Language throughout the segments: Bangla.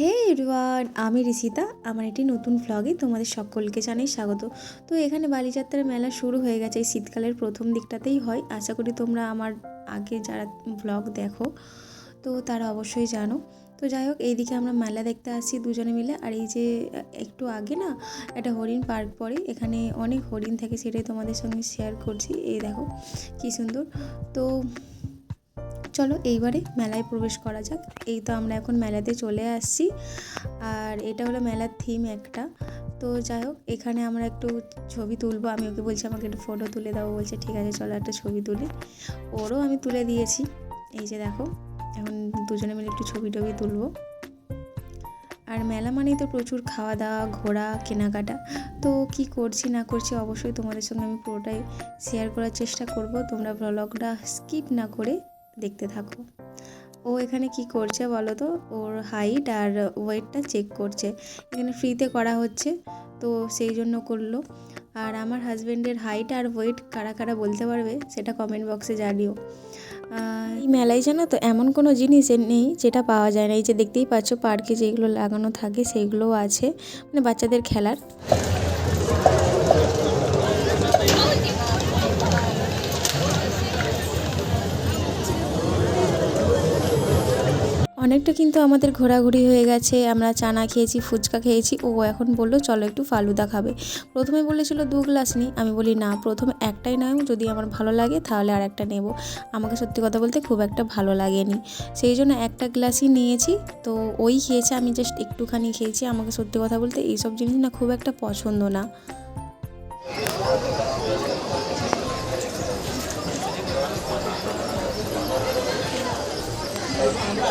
হে এভরিওয়ান, আমি ঋষিতা আমার একটি নতুন ভ্লগে তোমাদের সকলকে জানাই স্বাগত। তো এখানে বালিযাত্রার মেলা শুরু হয়ে গেছে, এই শীতকালের প্রথম দিকটাতেই হয়। আশা করি তোমরা আমার আগে যারা ভ্লগ দেখো, তো তারা অবশ্যই জানো। তো যাই হোক, এইদিকে আমরা মেলা দেখতে আসছি দুজনে মিলে, আর এই যে একটু আগে না, একটা হরিণ পার্ক পড়ে, এখানে অনেক হরিণ থাকে সেটাই তোমাদের সঙ্গে শেয়ার করছি। এই দেখো, কী সুন্দর। তো চলো এইবারে মেলায় প্রবেশ করা যাক। এই তো আমরা এখন মেলাতে চলে আসছি। আর এটা হলো মেলার থিম একটা। তো যাই হোক, এখানে আমরা একটু ছবি তুলবো। আমি ওকে বলছি, আমাকে একটু ফটো তুলে দাও। বলছে, ঠিক আছে, চলো একটা ছবি তুলি। ওরও আমি তুলে দিয়েছি। এই যে দেখো, এখন দুজনে মিলে একটু ছবি টবি তুলবো। আর মেলা মানেই তো প্রচুর খাওয়া দাওয়া ঘোরা, কেনাকাটা। তো কি করছি, না করছি অবশ্যই তোমাদের সঙ্গে আমি পুরোটাই শেয়ার করার চেষ্টা করব। তোমরা ব্লগটা স্কিপ না করে দেখতে থাকো। ও এখানে কি করছে বলো তো? ওর হাইট আর ওয়েটটা চেক করছে। এখানে ফ্রিতে করা হচ্ছে, তো সেই জন্য করল। আর আমার হাজব্যান্ডের হাইট আর ওয়েট কারা কারা বলতে পারবে সেটা কমেন্ট বক্সে জানিও। এই মেলায় জানো তো এমন কোনো জিনিস নেই যেটা পাওয়া যায় না। এই যে দেখতেই পাচ্ছ পার্কে যেগুলো লাগানো থাকে সেইগুলোও আছে। মানে বাচ্চাদের খেলার। অনেকটা কিন্তু আমাদের ঘোরাঘুরি হয়ে গেছে। আমরা চানা খেয়েছি, ফুচকা খেয়েছি। ও এখন বলল, চলো একটু ফালুদা খাবে। প্রথমে বলেছিল, দু গ্লাস নিই আমি বলি, না, প্রথমে একটাই নয়। যদি আমার ভালো লাগে, তাহলে আর একটা নেব। আমাকে সত্যি কথা বলতে খুব একটা ভালো লাগেনি। সেই জন্য একটা গ্লাসই নিয়েছি। তো ওই খেয়েছে, আমি জাস্ট একটুখানি খেয়েছি। আমাকে সত্যি কথা বলতে এইসব জিনিস না খুব একটা পছন্দ না।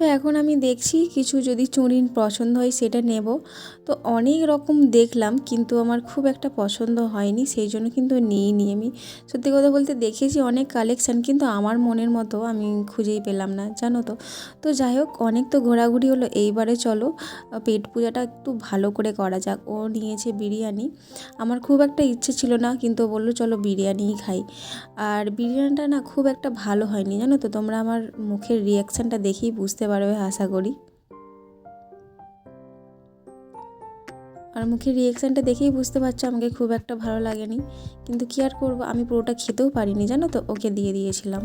তো এখন আমি দেখছি কিছু যদি চুড়ির পছন্দ হয় সেটা নেব। তো অনেক রকম দেখলাম কিন্তু আমার খুব একটা পছন্দ হয়নি, সেই জন্য কিন্তু নিইনি আমি। সত্যি কথা বলতে দেখেছি অনেক কালেকশান কিন্তু আমার মনের মতো আমি খুঁজেই পেলাম না, জানো তো। তো যাই হোক, অনেক তো ঘোরাঘুরি হলো, এইবারে চলো পেট পূজাটা একটু ভালো করে করা যাক। ও নিয়েছে বিরিয়ানি। আমার খুব একটা ইচ্ছে ছিল না, কিন্তু বলল, চলো বিরিয়ানিই খাই। আর বিরিয়ানিটা না খুব একটা ভালো হয়নি, জানো তো? তোমরা আমার মুখের রিয়াকশানটা দেখেই বুঝতে পারবে আশা করি। আর মুখের রিয়াকশানটা দেখেই বুঝতে পারছ আমাকে খুব একটা ভালো লাগেনি। কিন্তু কি আর করব? আমি পুরোটা খেতেও পারিনি, জানো তো? ওকে দিয়ে দিয়েছিলাম।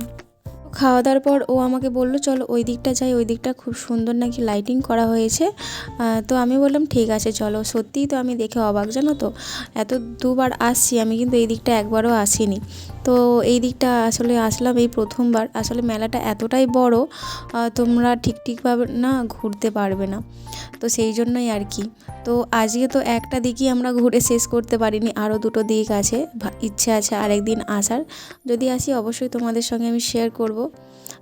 খাওয়া দাওয়ার পর ও আমাকে বলল, চলো ওই দিকটা যাই, ওই দিকটা খুব সুন্দর নাকি লাইটিং করা হয়েছে। তো আমি বললাম, ঠিক আছে, চলো। সত্যিই তো আমি দেখে অবাক, জানো তো? এত দুবার আসছি, আমি কিন্তু এই দিকটা একবারও আসিনি। তো এই দিকটা আসলে আসলাম এই প্রথমবার। আসলে মেলাটা এতটাই বড় তোমরা ঠিক ঠিকভাবে না ঘুরতে পারবে না। তো সেই জন্যই আর কি। তো আজকে তো একটা দিকই আমরা ঘুরে শেষ করতে পারিনি, আরও দুটো দিক আছে ইচ্ছে আছে আরেকদিন আসার। যদি আসি, অবশ্যই তোমাদের সঙ্গে আমি শেয়ার করব।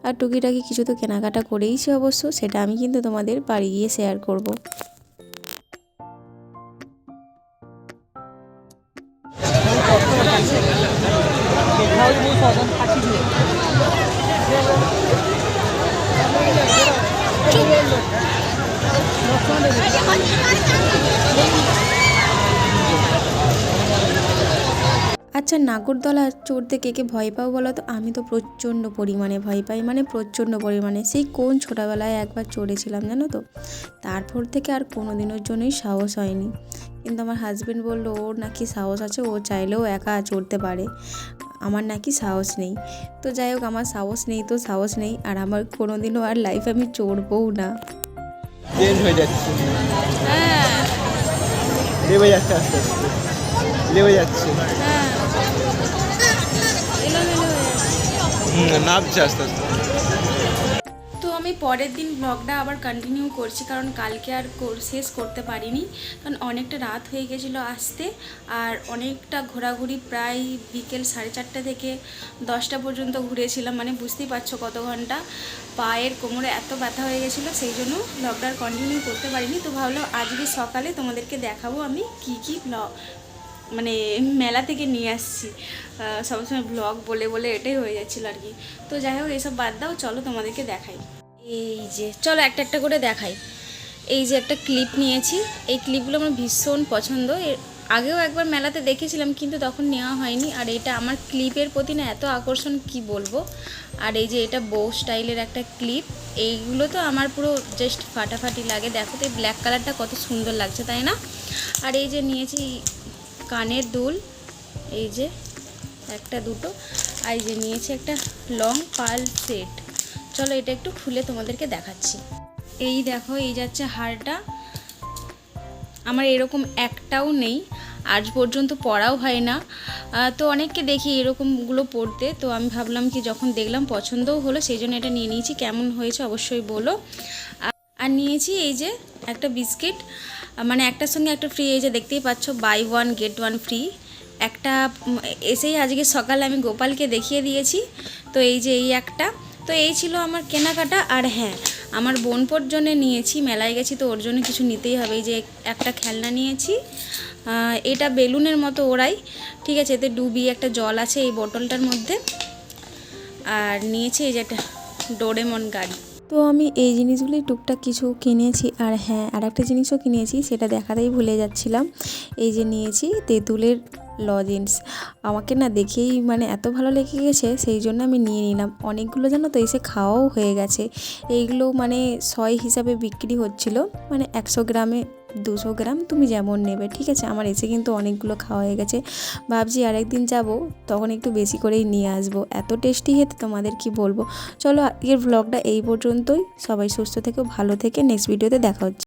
আর টুকিটাকি কিছু তো কেনাকাটা করেইছি অবশ্য, সেটা আমি কিন্তু তোমাদের বাড়ি গিয়ে শেয়ার করব। আচ্ছা নাগরদোলা চড়তে কে কে ভয় পাও বলো তো? আমি তো প্রচণ্ড পরিমাণে ভয় পাই মানে প্রচণ্ড পরিমাণে। সেই কোন ছোটোবেলায় একবার চড়েছিলাম জানো তো? তারপর থেকে আর কোনো দিনের জন্যই সাহস হয়নি। কিন্তু আমার হাজব্যান্ড বলল ওর নাকি সাহস আছে ও চাইলেও একা চড়তে পারে। আমার নাকি সাহস নেই। তো যাই হোক আমার সাহস নেই তো সাহস নেই আর আমার কোনো দিনও আর লাইফে আমি চড়বও না। চেঞ্জ হয়ে যাচ্ছে। হ্যাঁ। যাচ্ছে আস্তে আস্তে। যাচ্ছে। তো আমি পরের দিন ব্লগটা আবার কন্টিনিউ করছি, কারণ কালকে আর শেষ করতে পারিনি। কারণ অনেকটা রাত হয়ে গেছিল আসতে, আর অনেকটা ঘোরাঘুরি প্রায় বিকেল সাড়ে চারটে থেকে দশটা পর্যন্ত ঘুরেছিলাম। মানে বুঝতেই পারছ কত ঘণ্টা পায়ের কোমরে এত ব্যথা হয়ে গেছিল, সেই জন্য ব্লগটা আর কন্টিনিউ করতে পারিনি। তো ভাবলো আজকে সকালে তোমাদেরকে দেখাবো আমি কি কি ব্লগ মানে মেলা থেকে নিয়ে আসছি। সবসময় ব্লগ বলে বলে এটাই হয়ে যাচ্ছিল আর কি। তো যাই হোক, এসব বাদ দাও, চলো তোমাদেরকে দেখাই। এই যে, চলো একটা একটা করে দেখাই। এই যে একটা ক্লিপ নিয়েছি। এই ক্লিপগুলো আমার ভীষণ পছন্দ। আগেও একবার মেলাতে দেখেছিলাম, কিন্তু তখন নেওয়া হয়নি। আর এটা আমার ক্লিপের প্রতি না এত আকর্ষণ, কি বলব? আর এই যে এটা বো স্টাইলের একটা ক্লিপ এইগুলো তো আমার পুরো জাস্ট ফাটাফাটি লাগে। দেখো তো এই ব্ল্যাক কালারটা কত সুন্দর লাগছে, তাই না? আর এই যে নিয়েছি কানের দুল, এই যে একটা দুটো। আর এই যে নিয়েছি একটা লং পাল সেট। চলো এটা একটু খুলে তোমাদেরকে দেখাচ্ছি। এই দেখো, এই যাচ্ছে হারটা। আমার এরকম একটাও নেই। আজ পর্যন্ত পড়াও হয় না। তো অনেককে দেখি এরকমগুলো পড়তে তো আমি ভাবলাম কি, যখন দেখলাম পছন্দও হলো, সেই জন্য এটা নিয়ে নিয়েছি। কেমন হয়েছে অবশ্যই বলো। আর- নিয়েছি এই যে একটা বিস্কিট। মানে একটার সঙ্গে একটা ফ্রি এই যে দেখতেই পাচ্ছ buy one get one free একটা এসেই আজকে সকালে আমি গোপালকে দেখিয়ে দিয়েছি। তো এই যে এই একটা, তো এই ছিল আমার কেনাকাটা। আর হ্যাঁ আমার বোনপোর জন্য নিয়েছি, মেলায় গেছি, তো ওর জন্য কিছু নিতেই হবে। এই যে একটা খেলনা নিয়েছি এটা বেলুনের মতো ওড়াই। ঠিক আছে, এতে ডুবি একটা জল আছে এই বোতলটার মধ্যে। আর নিয়েছি এই যে একটা ডোরেমন গাড়ি। তো আমি এই জিনিসগুলি টুকটাক কিছু কিনেছি আর হ্যাঁ আর একটা জিনিসও কিনেছি, সেটা দেখাতেই ভুলে যাচ্ছিলাম। এই যে নিয়েছি তেঁতুলের লজেন্স। আমাকে না দেখেই মানে এত ভালো লেগে গেছে, সেই জন্য আমি নিয়ে নিলাম। অনেকগুলো জানো তো, এসে খাওয়াও হয়ে গেছে। এইগুলো মানে সয় হিসাবে বিক্রি হচ্ছিল মানে একশো গ্রামে দুশো গ্রাম তুমি যেমন নেবে, ঠিক আছে? আমার এসে কিন্তু অনেকগুলো খাওয়া হয়ে গেছে। ভাবছি আরেকদিন যাব, তখন একটু বেশি করেই নিয়ে আসব। এত টেস্টি খেতে তোমাদের কি বলব? চলো আজকের ব্লগটা এই পর্যন্তই। সবাই সুস্থ থেকে, ভালো থেকে। নেক্সট ভিডিওতে দেখা হচ্ছে।